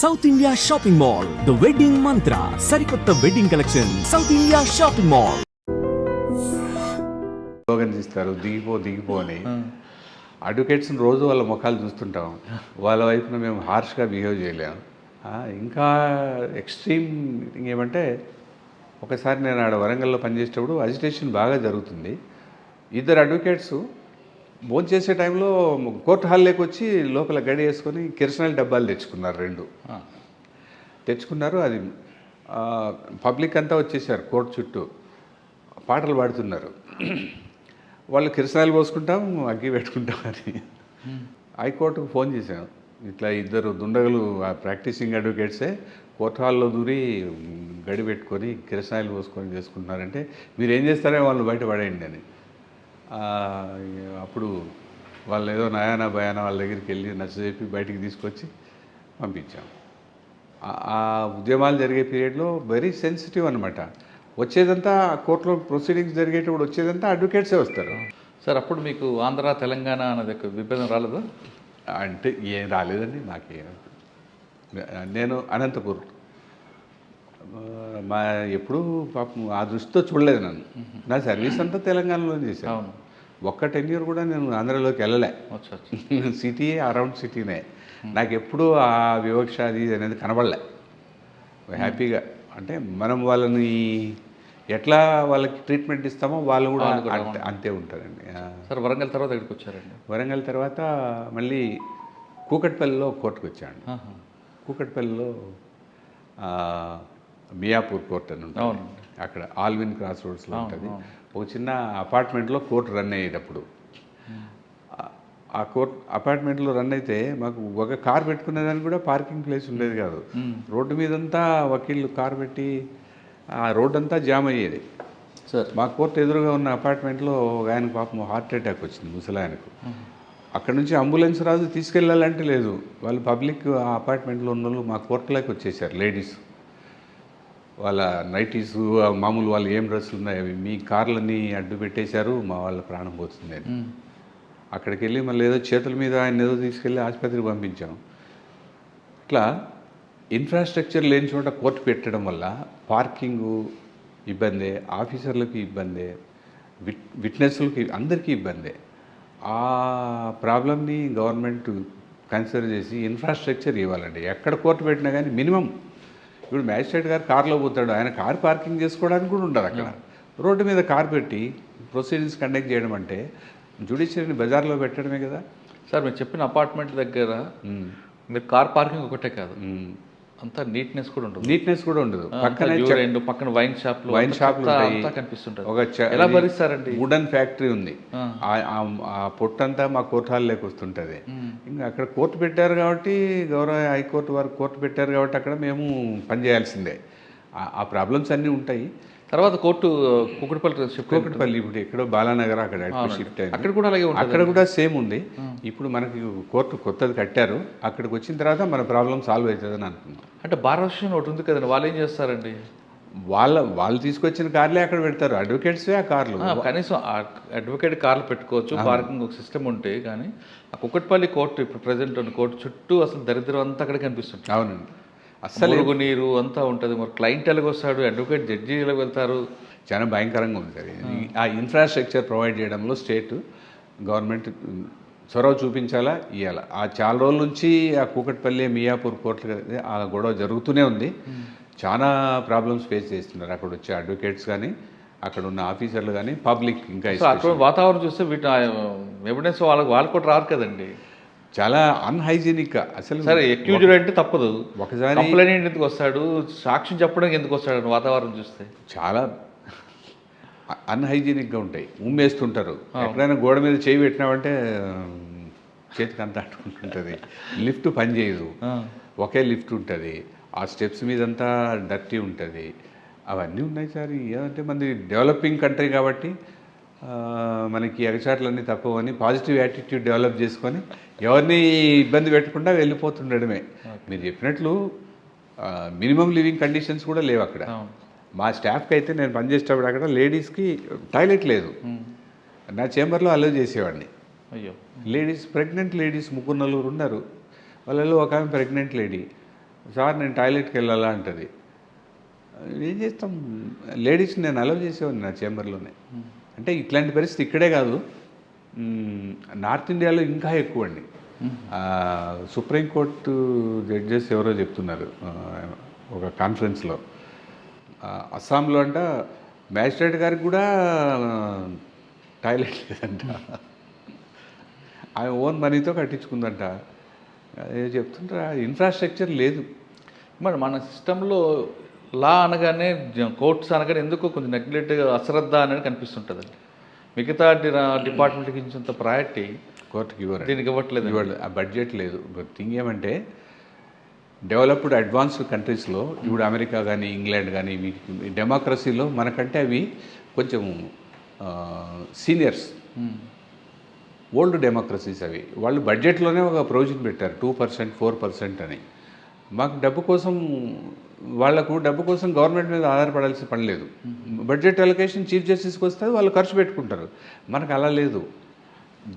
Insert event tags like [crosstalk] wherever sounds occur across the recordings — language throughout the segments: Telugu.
South India shopping mall the wedding Mantra సరికొత్త wedding collection South India shopping mall slogans ఇస్తారు దిగిపో దిగిపో అని. అడ్వకేట్స్ని రోజు వాళ్ళ ముఖాలు చూస్తుంటాం. వాళ్ళ వైపున మేము హార్ష్గా బిహేవ్ చేయలేము ఇంకా ఎక్స్ట్రీమ్ ఏమంటే ఒకసారి నేను ఆడ వరంగల్లో పనిచేసేటప్పుడు అజిటేషన్ బాగా జరుగుతుంది. ఇద్దరు అడ్వకేట్స్ భోంచేసే టైంలో కోర్టు హాల్లోకి వచ్చి లోపల గడి వేసుకొని కిరసనాయిల్ డబ్బాలు తెచ్చుకున్నారు రెండు. తెచ్చుకున్నారు అది పబ్లిక్ అంతా వచ్చేసారు కోర్టు చుట్టూ. పాటలు పాడుతున్నారు. వాళ్ళు కిరసనాయిలు పోసుకుంటాం అగ్గి పెట్టుకుంటాం అని. హైకోర్టుకు ఫోన్ చేశాను. ఇట్లా ఇద్దరు దుండగులు ఆ ప్రాక్టీసింగ్ అడ్వకేట్సే కోర్టు హాల్లో దూరి గడి పెట్టుకొని కిరసనాయిలు పోసుకొని చేసుకుంటున్నారంటే మీరు ఏం చేస్తారో వాళ్ళు బయట పడేయండి అని. అప్పుడు వాళ్ళు ఏదో నయానా భయానా వాళ్ళ దగ్గరికి వెళ్ళి నచ్చజెప్పి బయటికి తీసుకొచ్చి పంపించాం. ఆ- ఉద్యమాలు జరిగే పీరియడ్లో వెరీ సెన్సిటివ్ అనమాట వచ్చేదంతా కోర్టులో ప్రొసీడింగ్స్ జరిగేటప్పుడు వచ్చేదంతా అడ్వకేట్సే వస్తారు. సార్ అప్పుడు మీకు ఆంధ్ర తెలంగాణ అనేది ఒక విభేదం రాలేదా? అంటే ఏం రాలేదండి నాకే నేను అనంతపూర్. మా ఎప్పుడు పాపం ఆ దృష్టితో చూడలేదు నన్ను. నా సర్వీస్ అంతా తెలంగాణలో చేశాను. ఒక్క టెన్ ఇయర్ కూడా నేను ఆంధ్రలోకి వెళ్ళలే. సిటీ అరౌండ్ సిటీనే. నాకు ఎప్పుడూ ఆ వివక్ష అది అనేది కనబడలే. హ్యాపీగా. అంటే మనం వాళ్ళని ఎట్లా వాళ్ళకి ట్రీట్మెంట్ ఇస్తామో వాళ్ళు కూడా అంతే- ఉంటారండి. సార్ వరంగల్ తర్వాత ఇక్కడికి వచ్చారండి? వరంగల్ తర్వాత మళ్ళీ కూకట్పల్లిలో కోర్టుకు వచ్చాను. కూకట్పల్లిలో మియాపూర్ కోర్ట్ అని ఉంటుంది. అక్కడ ఆల్విన్ క్రాస్ రోడ్స్లో ఉంటుంది. ఒక చిన్న అపార్ట్మెంట్లో కోర్టు రన్ అయ్యేటప్పుడు. ఆ- ఆ కోర్ట్ అపార్ట్మెంట్లో రన్ అయితే మాకు ఒక కార్ పెట్టుకునేదానికి కూడా పార్కింగ్ ప్లేస్ ఉండేది కాదు. రోడ్డు మీదంతా వకీళ్ళు కార్ పెట్టి ఆ రోడ్ అంతా జామ్ అయ్యేది. సార్. మా కోర్టు ఎదురుగా ఉన్న అపార్ట్మెంట్లో ఒక ఆయన పాపం హార్ట్ అటాక్ వచ్చింది ముసలాయనకు. అక్కడ నుంచి అంబులెన్స్ రాదు తీసుకెళ్ళాలంటే లేదు. వాళ్ళు పబ్లిక్ ఆ అపార్ట్మెంట్లో ఉన్న వాళ్ళు మా కోర్టులోకి వచ్చేసారు లేడీస్. వాళ్ళ నైటీస్ మామూలు వాళ్ళు ఏం డ్రెస్సులు ఉన్నాయి అవి మీ కార్లన్నీ అడ్డు పెట్టేశారు మా వాళ్ళ ప్రాణం పోతుంది అని. అక్కడికి వెళ్ళి మళ్ళీ ఏదో చేతుల మీద ఆయన ఏదో తీసుకెళ్ళి ఆసుపత్రికి పంపించాం. ఇట్లా ఇన్ఫ్రాస్ట్రక్చర్ లేని చోట కోర్టు పెట్టడం వల్ల పార్కింగు ఇబ్బందే ఆఫీసర్లకి ఇబ్బందే విట్ విట్నెస్లకి అందరికీ ఇబ్బందే. ఆ ప్రాబ్లమ్ని గవర్నమెంట్ కన్సిడర్ చేసి ఇన్ఫ్రాస్ట్రక్చర్ ఇవ్వాలండి. ఎక్కడ కోర్టు పెట్టినా కానీ మినిమం ఇప్పుడు మ్యాజిస్ట్రేట్ గారు కార్లో పోతాడు. ఆయన కార్ పార్కింగ్ చేసుకోవడానికి కూడా ఉండదు అక్కడ. రోడ్డు మీద కార్ పెట్టి ప్రొసీడింగ్స్ కండక్ట్ చేయడం అంటే జుడిషియరీని బజార్లో పెట్టడమే కదా. సార్ మీరు చెప్పిన అపార్ట్మెంట్ దగ్గర మీరు కార్ పార్కింగ్ ఒకటే కాదు. అంతా నీట్నెస్ కూడా ఉంటుంది నీట్నెస్ కూడా ఉండదు. పక్కనే డ్యూరెండ్, పక్కన వైన్ షాప్లు వైన్ అంతా కనిపిస్తుంటుంది. ఒక ఎలా భరిస్తారండి? వుడన్ ఫ్యాక్టరీ ఉంది. ఆ- పొట్టంతా మా కోర్టు హాల్లోకి వస్తుంటుంది. ఇంకా అక్కడ కోర్టు పెట్టారు కాబట్టి గౌరవ హైకోర్టు వారు కోర్టు పెట్టారు కాబట్టి అక్కడ మేము పనిచేయాల్సిందే. ఆ ప్రాబ్లమ్స్ అన్నీ ఉంటాయి. తర్వాత కోర్టు కుకుడుపల్లి షిఫ్ట్ కోకటిపల్లి ఇప్పుడు ఎక్కడో బాలానగర్ అక్కడ షిఫ్ట్ అయింది. అక్కడ కూడా అలాగే అక్కడ కూడా సేమ్ ఉంది. ఇప్పుడు మనకి కోర్టు కొత్తది కట్టారు. అక్కడికి వచ్చిన తర్వాత మన ప్రాబ్లం సాల్వ్ అవుతుందని అనుకున్నాం అంటే అసోసియేషన్ ఒకటి ఉంది కదండి. వాళ్ళు ఏం చేస్తారండి? వాళ్ళ వాళ్ళు తీసుకొచ్చిన కార్లే అక్కడ పెడతారు. అడ్వకేట్సే ఆ కార్లు. ఆ, కనీసం అడ్వకేట్ కార్లు పెట్టుకోవచ్చు. పార్కింగ్ ఒక సిస్టమ్ ఉంటే కానీ ఆ కుక్కట్పల్లి కోర్టు ఇప్పుడు ప్రజెంట్ ఉన్న కోర్టు చుట్టూ అసలు దరిద్రం అంతా అక్కడ కనిపిస్తుంది. అవునండి. అస్సలు నీరు అంతా ఉంటుంది. మరి క్లయింట్ ఎలాగ వస్తాడు అడ్వకేట్ జడ్జి ఎలా వెళ్తారు. చాలా భయంకరంగా ఉంది సార్. ఆ ఇన్ఫ్రాస్ట్రక్చర్ ప్రొవైడ్ చేయడంలో స్టేట్ గవర్నమెంట్ చొరవ చూపించాలా ఇవ్వాలా ఆ చాలా రోజుల నుంచి ఆ కూకట్పల్లి మియాపూర్ కోర్టులు ఆ గొడవ జరుగుతూనే ఉంది. చాలా ప్రాబ్లమ్స్ ఫేస్ చేస్తున్నారు. అక్కడ వచ్చే అడ్వకేట్స్ కానీ అక్కడ ఉన్న ఆఫీసర్లు కానీ పబ్లిక్ ఇంకా వాతావరణం చూస్తే వీటి ఎవిడెన్స్ వాళ్ళకి వాళ్ళు కూడా రారు కదండి. చాలా అన్హైజీనిక్ అసలు సరే ఎక్యూజ్డ్ అంటే తప్పదు. ఒకసారి కంప్లైంట్ ఎందుకు వస్తాడు? సాక్ష్యం చెప్పడానికి ఎందుకు వస్తాడు వాతావరణం చూస్తే? చాలా అన్హైజీనిక్గా ఉంటాయి. ఉమ్మేస్తుంటారు. ఎక్కడైనా గోడ మీద చేయి పెట్టినామంటే చేతికి అంతా అంటుకుంటుంటుంది లిఫ్ట్ పని చేయదు. ఒకే లిఫ్ట్ ఉంటుంది. ఆ స్టెప్స్ మీదంతా డర్టీ ఉంటుంది. అవన్నీ ఉన్నాయి సార్. ఏమంటే మనది డెవలపింగ్ కంట్రీ కాబట్టి మనకి ఎగచాట్లన్నీ తక్కువని పాజిటివ్ యాటిట్యూడ్ డెవలప్ చేసుకొని ఎవరిని ఇబ్బంది పెట్టకుండా వెళ్ళిపోతుండడమే. మీరు చెప్పినట్లు మినిమం లివింగ్ కండిషన్స్ కూడా లేవు అక్కడ. మా స్టాఫ్కి అయితే నేను పనిచేసేటప్పుడు అక్కడ లేడీస్కి టాయిలెట్ లేదు. నా చేంబర్లో అలో చేసేవాడిని. అయ్యో. లేడీస్ ప్రెగ్నెంట్ లేడీస్ ముగ్గురు నలుగురు ఉన్నారు. వాళ్ళలో ఒక ఆమె ప్రెగ్నెంట్ లేడీ. సార్ నేను టాయిలెట్కి వెళ్ళాలా? అంటది. ఏం చేస్తాం? లేడీస్ నేను అలవ్ చేసేవాడిని నా చేంబర్లోనే అంటే ఇట్లాంటి పరిస్థితి ఇక్కడే కాదు. నార్త్ ఇండియాలో ఇంకా ఎక్కువ అండి సుప్రీంకోర్టు జడ్జెస్ ఎవరో చెప్తున్నారు ఒక కాన్ఫరెన్స్లో. అస్సాంలో అంట మ్యాజిస్ట్రేట్ గారికి కూడా టాయిలెట్ లేదంట. ఆమె ఓన్ మనీతో కట్టించుకుందంట. అదే చెప్తుంటారా ఇన్ఫ్రాస్ట్రక్చర్ లేదు. మరి మన సిస్టంలో లా అనగానే కోర్ట్స్ అనగానే ఎందుకో కొంచెం నెగ్లెక్ట్గా అశ్రద్ధ అనేది కనిపిస్తుంటుంది మిగతా డిపార్ట్మెంట్కి ఇచ్చినంత ప్రయారిటీ కోర్టుకి ఇవ్వరు. దీనికి ఇవ్వట్లేదు. ఇవ్వడు ఆ బడ్జెట్ లేదు. థింగ్ ఏమంటే డెవలప్డ్ అడ్వాన్స్డ్ కంట్రీస్లో ఇప్పుడు అమెరికా కానీ ఇంగ్లాండ్ కానీ మీకు డెమోక్రసీలో మనకంటే అవి కొంచెం సీనియర్స్ ఓల్డ్ డెమోక్రసీస్ అవి. వాళ్ళు బడ్జెట్లోనే ఒక ప్రొవిజన్ పెట్టారు. టూ పర్సెంట్ ఫోర్ పర్సెంట్ అని. మాకు డబ్బు కోసం వాళ్ళకు డబ్బు కోసం గవర్నమెంట్ మీద ఆధారపడాల్సిన పని లేదు. బడ్జెట్ అలొకేషన్ చీఫ్ జస్టిస్కి వస్తే వాళ్ళు ఖర్చు పెట్టుకుంటారు. మనకు అలా లేదు.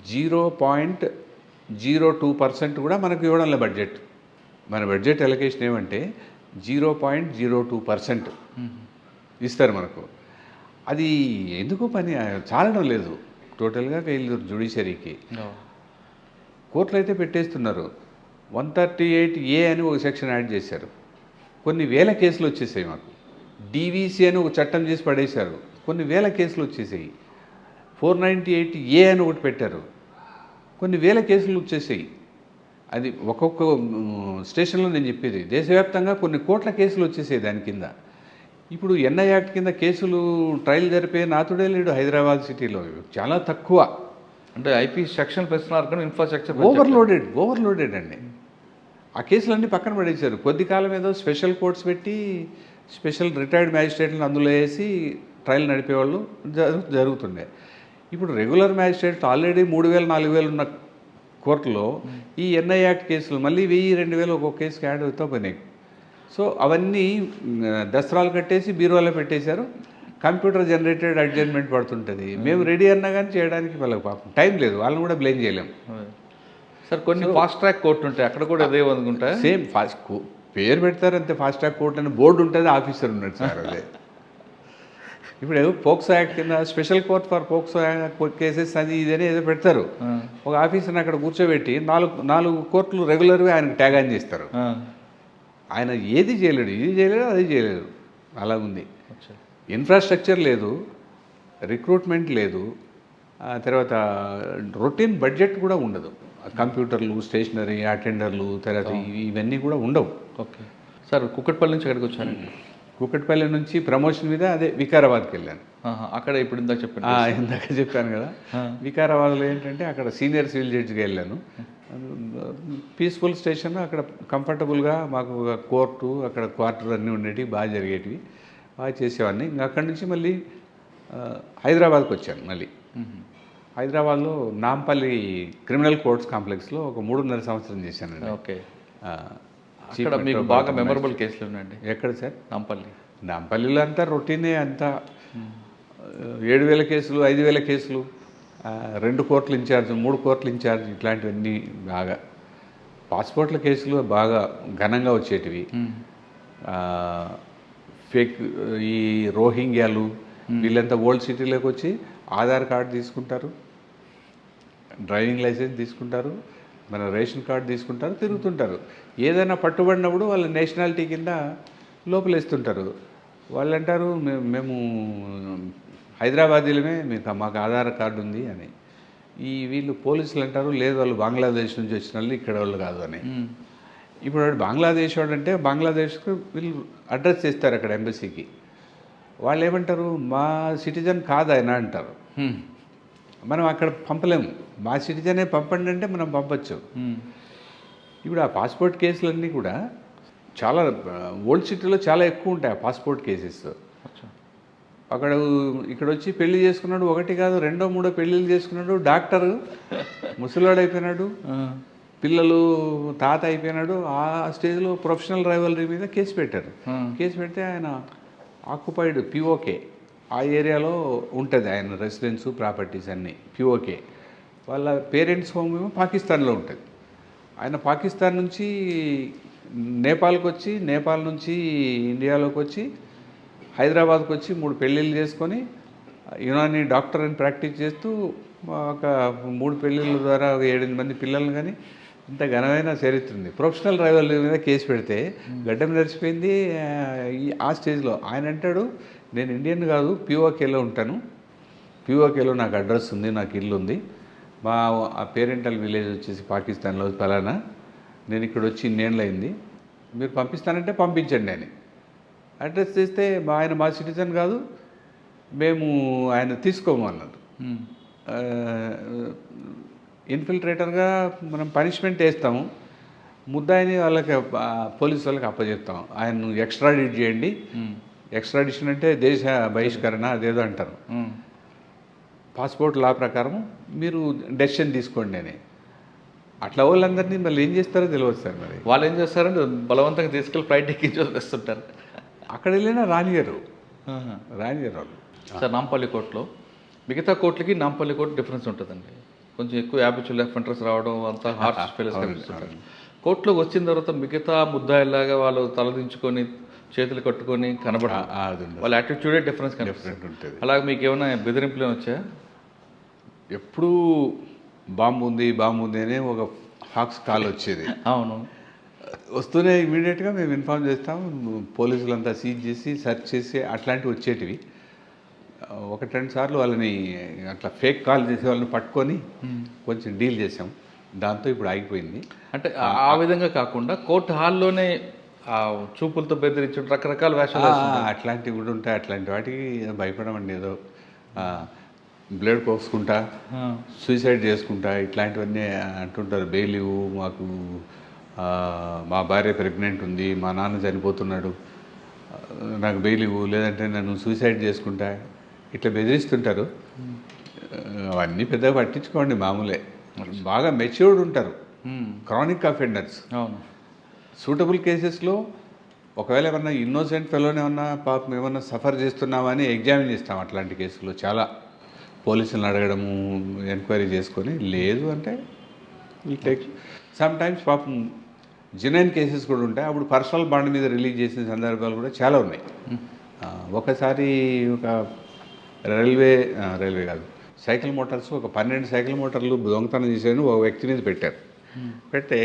Zero point zero two percent కూడా మనకు ఇవ్వడం లేదు బడ్జెట్. మన బడ్జెట్ అలొకేషన్ ఏమంటే zero point zero two percent ఇస్తారు మనకు. అది ఎందుకు పని? చాలడం లేదు. టోటల్గా వీళ్ళు జుడిషియరీకి. కోర్టులు అయితే పెట్టేస్తున్నారు. వన్ థర్టీ ఎయిట్ ఏ అని ఒక సెక్షన్ యాడ్ చేశారు. కొన్ని వేల కేసులు వచ్చేసాయి మాకు. డీవీసీ అని ఒక చట్టం చేసి పడేశారు. కొన్ని వేల కేసులు వచ్చేసాయి. ఫోర్ నైంటీ ఎయిట్ ఏ అని ఒకటి పెట్టారు. కొన్ని వేల కేసులు వచ్చేసాయి. అది ఒక్కొక్క స్టేషన్లో నేను చెప్పేది దేశవ్యాప్తంగా కొన్ని కోట్ల కేసులు వచ్చేసాయి దాని కింద. ఇప్పుడు ఎన్ఐ యాక్ట్ కింద కేసులు ట్రయల్ జరిపే నాతుడే లేడు హైదరాబాద్ సిటీలో. చాలా తక్కువ. అంటే ఐపీ సెక్షన్ పెంచుతున్నారు కానీ ఇన్ఫ్రాస్ట్రక్చర్ ఓవర్లోడెడ్ ఓవర్లోడెడ్ అండి. ఆ కేసులన్నీ పక్కన పడేశారు. కొద్ది కాలం ఏదో స్పెషల్ కోర్ట్స్ పెట్టి స్పెషల్ రిటైర్డ్ మ్యాజిస్ట్రేట్లను అందులో వేసి ట్రయల్ నడిపేవాళ్ళు జరు- జరుగుతుండే. ఇప్పుడు రెగ్యులర్ మ్యాజిస్ట్రేట్ ఆల్రెడీ మూడు వేలు నాలుగు వేలు ఉన్న కోర్టులో ఈ ఎన్ఐ యాక్ట్ కేసులు మళ్ళీ వెయ్యి రెండు వేలు ఒక్కొక్క కేసుకి యాడ్ అవుతా పోయినాయి. సో అవన్నీ దసరాలు కట్టేసి బీరువాలో పెట్టేశారు. కంప్యూటర్ జనరేటెడ్ అడ్జస్ట్మెంట్ పడుతుంటుంది. మేము రెడీ అన్నా కానీ చేయడానికి వాళ్ళకి పాపం టైం లేదు. వాళ్ళని కూడా బ్లేమ్ చేయలేం. సార్ కొన్ని ఫాస్ట్ ట్రాక్ కోర్టు ఉంటాయి. అక్కడ కూడా అదే అనుకుంటా సేమ్ ఫాస్ట్ పేరు పెడతారు అంతే ఫాస్ట్ ట్రాక్ కోర్ట్ అని బోర్డు ఉంటుంది ఆఫీసర్ ఉన్నాడు సార్ అదే. ఇప్పుడు పోక్సో యాక్ట్ కింద special court for POCSO cases అది ఇది అని ఏదో పెడతారు. ఒక ఆఫీసర్ని అక్కడ కూర్చోబెట్టి నాలుగు నాలుగు కోర్టులు రెగ్యులర్గా ఆయనకు ట్యాగ్ ఆన్ చేస్తారు. ఆయన ఏది చేయలేడు ఇది చేయలేడు అది చేయలేడు. అలా ఉంది. ఇన్ఫ్రాస్ట్రక్చర్ లేదు రిక్రూట్మెంట్ లేదు తర్వాత రొటీన్ బడ్జెట్ కూడా ఉండదు. కంప్యూటర్లు స్టేషనరీ అటెండర్లు తర్వాత ఇవి- ఇవన్నీ కూడా ఉండవు. ఓకే. సార్ కుక్కట్పల్లి నుంచి ఎక్కడికి వచ్చారండి? కూకట్పల్లి నుంచి ప్రమోషన్ మీద అదే వికారాబాద్కి వెళ్ళాను. అక్కడ ఇప్పుడు ఇందాక చెప్పండి ఆ, ఇందాక చెప్పాను కదా. వికారాబాద్లో ఏంటంటే అక్కడ సీనియర్ సివిల్ జడ్జిగా వెళ్ళాను. పీస్ఫుల్ స్టేషన్ అక్కడ కంఫర్టబుల్గా మాకు ఒక కోర్టు అక్కడ క్వార్టర్ అన్నీ ఉండేవి బాగా జరిగేటివి. బాగా చేసేవాడిని. ఇంకా అక్కడి నుంచి మళ్ళీ హైదరాబాద్కి వచ్చాను మళ్ళీ. హైదరాబాద్లో నాంపల్లి క్రిమినల్ కోర్ట్స్ కాంప్లెక్స్లో ఒక మూడున్నర సంవత్సరం చేశానండి. ఓకే. ఆ, అక్కడ మీకు బాగా మెమరబుల్ కేసులు ఉన్నాయండి. ఎక్కడ సార్? నాంపల్లి. నాంపల్లిలో అంతా రొటీనే అంతా ఏడు వేల కేసులు ఐదు వేల కేసులు రెండు కోట్ల ఇన్ఛార్జ్ మూడు కోట్ల ఇన్ఛార్జ్ ఇట్లాంటివన్నీ బాగా. పాస్పోర్ట్ల కేసులు బాగా ఘనంగా వచ్చేటివి. ఫేక్ ఈ రోహింగ్యాలు వీళ్ళంతా ఓల్డ్ సిటీలోకి వచ్చి ఆధార్ కార్డు తీసుకుంటారు డ్రైవింగ్ లైసెన్స్ తీసుకుంటారు మన రేషన్ కార్డు తీసుకుంటారు తిరుగుతుంటారు. ఏదైనా పట్టుబడినప్పుడు వాళ్ళ నేషనాలిటీ కింద లోపలేస్తుంటారు. వాళ్ళు అంటారు "మేము- మేము హైదరాబాదీలమే మీకు మాకు ఆధార్ కార్డు ఉంది అని. ఈ వీళ్ళు పోలీసులు అంటారు లేదు వాళ్ళు బంగ్లాదేశ్ నుంచి వచ్చిన వాళ్ళు ఇక్కడ వాళ్ళు కాదు అని. ఇప్పుడు వాడు బంగ్లాదేశ్ వాడు అంటే బంగ్లాదేశ్కు వీళ్ళు అడ్రస్ చేస్తారు అక్కడ ఎంబసీకి. వాళ్ళు ఏమంటారు మా సిటిజన్ కాదు ఆయన అంటారు. మనం అక్కడ పంపలేము. మా సిటిజనే పంపండి అంటే మనం పంపచ్చు. ఇప్పుడు ఆ పాస్పోర్ట్ కేసులన్నీ కూడా చాలా ఓల్డ్ సిటీలో చాలా ఎక్కువ ఉంటాయి ఆ పాస్పోర్ట్ కేసెస్. అక్కడ ఇక్కడ వచ్చి పెళ్ళి చేసుకున్నాడు ఒకటి కాదు రెండో మూడో పెళ్ళిళ్ళు చేసుకున్నాడు డాక్టర్ ముసలివాడు అయిపోయినాడు పిల్లలు తాత అయిపోయినాడు ఆ స్టేజ్లో ప్రొఫెషనల్ రైవలరీ మీద కేసు పెట్టారు. కేసు పెడితే ఆయన ఆక్యుపైడ్ పిఓకే ఆ ఏరియాలో ఉంటుంది ఆయన రెసిడెన్స్ ప్రాపర్టీస్ అన్నీ పిఓకే వాళ్ళ పేరెంట్స్ హోమ్ ఏమో పాకిస్తాన్లో ఉంటుంది. ఆయన పాకిస్తాన్ నుంచి నేపాల్కి వచ్చి నేపాల్ నుంచి ఇండియాలోకి వచ్చి హైదరాబాద్కి వచ్చి మూడు పెళ్ళిళ్ళు చేసుకొని యునాని డాక్టర్ అని ప్రాక్టీస్ చేస్తూ ఒక మూడు పెళ్ళిళ్ళ ద్వారా ఒక ఏడెనిమిది మంది పిల్లల్ని కానీ ఇంత ఘనమైన చరిత్ర ఉంది. ప్రొఫెషనల్ డ్రైవర్ల మీద కేసు పెడితే గడ్డం నడిచిపోయింది ఆ, ఈ- ఆ స్టేజ్లో. ఆయన అంటాడు నేను ఇండియన్ కాదు పిఓకేలో ఉంటాను. పిఓకేలో నాకు అడ్రస్ ఉంది నాకు ఇల్లు ఉంది. మా ఆ పేరెంటల్ విలేజ్ వచ్చేసి పాకిస్తాన్లో ఫలానా. నేను ఇక్కడ వచ్చి ఇన్నేళ్ళు అయింది. మీరు పంపిస్తానంటే పంపించండి అని. అడ్రస్ చేస్తే మా ఆయన మా సిటిజన్ కాదు మేము ఆయన తీసుకోము అన్నారు. ఇన్ఫిల్ట్రేటర్గా మనం పనిష్మెంట్ వేస్తాము. ముద్దాయిని వాళ్ళకి పోలీస్ వాళ్ళకి అప్పచెప్తాం ఆయన ఎక్స్ట్రాడిట్ చేయండి. ఎక్స్ట్రాడిషన్ అంటే దేశ బహిష్కరణ అదేదో అంటారు. పాస్పోర్ట్ లా ప్రకారం మీరు డెసిషన్ తీసుకోండి అని అట్లా వాళ్ళందరినీ మళ్ళీ ఏం చేస్తారో తెలియదు సార్ మరి. వాళ్ళు ఏం చేస్తారంటే బలవంతంగా తీసుకెళ్ళి ఫ్లైట్ ఎక్కించి వదిలేస్తుంటారు. అక్కడ వెళ్ళినా రానియరు. రానియరు వాళ్ళు. సార్ నాంపల్లి కోర్టులో మిగతా కోర్టులకి నాంపల్లి కోర్టు డిఫరెన్స్ ఉంటుందండి. కొంచెం ఎక్కువ యాబిచువల్ ఎఫెంటర్స్ రావడం అంతా హార్ట్ [laughs] ఫెయిల్స్ కనిపిస్తుంటారు కోర్టులోకి వచ్చిన తర్వాత మిగతా ముద్దాయిలాగా వాళ్ళు తలదించుకొని చేతులు కట్టుకొని కనబడ. వాళ్ళ యాటిట్యూడే డిఫరెన్స్ కనిపిస్తుంది. అలాగే మీకు ఏమైనా బెదిరింపులు వచ్చాయా? ఎప్పుడూ బాంబు ఉంది బాంబు ఉంది అని ఒక హాక్స్ కాల్ వచ్చేది. [laughs] అవును. వస్తూనే ఇమీడియట్గా మేము ఇన్ఫామ్ చేస్తాం పోలీసులంతా సీజ్ చేసి సెర్చ్ చేసి అట్లాంటివి వచ్చేటివి. ఒకటి రెండు సార్లు వాళ్ళని అట్లా ఫేక్ కాల్ చేసి వాళ్ళని పట్టుకొని కొంచెం డీల్ చేసాం దాంతో ఇప్పుడు ఆగిపోయింది. అంటే ఆ- విధంగా కాకుండా కోర్టు హాల్లోనే ఆ చూపులతో బెదిరించడం రకరకాల వేషాలు అట్లాంటివి కూడా ఉంటాయి. అట్లాంటి వాటికి భయపడమండి ఏదో. బ్లేడ్ కోసుకుంటా. సూసైడ్ చేసుకుంటా ఇట్లాంటివన్నీ అంటుంటారు. బెయిల్ ఇవ్వు మాకు మా భార్య ప్రెగ్నెంట్ ఉంది మా నాన్న చనిపోతున్నాడు నాకు బెయిల్ ఇవ్వు లేదంటే నన్ను సూసైడ్ చేసుకుంటా. ఇట్లా బెదిరిస్తుంటారు. అవన్నీ పెద్దగా పట్టించుకోండి మామూలే. బాగా మెచ్యూర్డ్ ఉంటారు. క్రానిక్ అఫెండర్స్ సూటబుల్ కేసెస్లో ఒకవేళ ఏమన్నా ఇన్నోసెంట్ ఫెలోనే ఏమన్నా పాపం ఏమన్నా సఫర్ చేస్తున్నామని ఎగ్జామిన్ చేస్తాం అట్లాంటి కేసులో చాలా. పోలీసులను అడగడము ఎంక్వైరీ చేసుకొని లేదు అంటే ఈ టేక్ సమ్ టైమ్స్ పాపం జెన్యున్ కేసెస్ కూడా ఉంటాయి. అప్పుడు పర్సనల్ బాండ్ మీద రిలీజ్ చేసిన సందర్భాలు కూడా చాలా ఉన్నాయి. ఒకసారి ఒక రైల్వే రైల్వే కాదు. సైకిల్ మోటార్స్ ఒక పన్నెండు సైకిల్ మోటార్లు దొంగతనం చేసేయని ఒక వ్యక్తి మీద పెట్టారు. పెడితే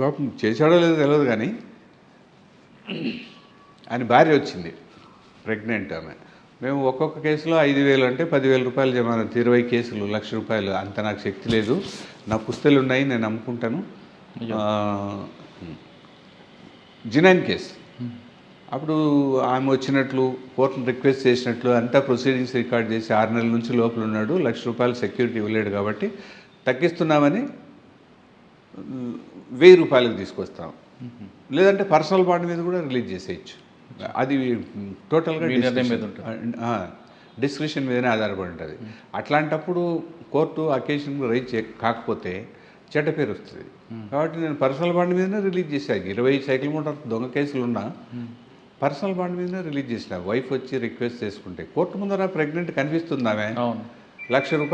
పాపం చేశాడో లేదో తెలియదు కానీ ఆయన భార్య వచ్చింది ప్రెగ్నెంట్ ఆమె. మేము ఒక్కొక్క కేసులో ఐదు వేలు అంటే పదివేల రూపాయలు జమానత్ ఇరవై కేసులు లక్ష రూపాయలు అంత నాకు శక్తి లేదు. నా పుస్తలు ఉన్నాయి నేను అమ్ముకుంటాను జినైన్ కేసు. అప్పుడు ఆమె వచ్చినట్లు కోర్టును రిక్వెస్ట్ చేసినట్లు అంతా ప్రొసీడింగ్స్ రికార్డ్ చేసి ఆరు నెలల నుంచి లోపల ఉన్నాడు. లక్ష రూపాయలు సెక్యూరిటీ ఇవ్వలేడు కాబట్టి తగ్గిస్తున్నామని వెయ్యి రూపాయలకు తీసుకొస్తాం. లేదంటే పర్సనల్ బాండ్ మీద కూడా రిలీజ్ చేసేయచ్చు. అది టోటల్గా డిస్క్రిప్షన్. మీదనే ఆధారపడి ఉంటుంది. అట్లాంటప్పుడు కోర్టు అకేషన్ రైజ్ కాకపోతే చెడ్డ పేరు వస్తుంది. కాబట్టి నేను పర్సనల్ బాండ్ మీదనే రిలీజ్ చేశాను. ఇరవై సైకిల్ మోటార్ దొంగ కేసులు ఉన్నా పర్సనల్ బాండ్ మీదనే రిలీజ్ చేసిన. వైఫ్ వచ్చి రిక్వెస్ట్ చేసుకుంటే కోర్టు ముందర ప్రెగ్నెంట్ కనిపిస్తుంది ఆమె లక్ష రూపాయలు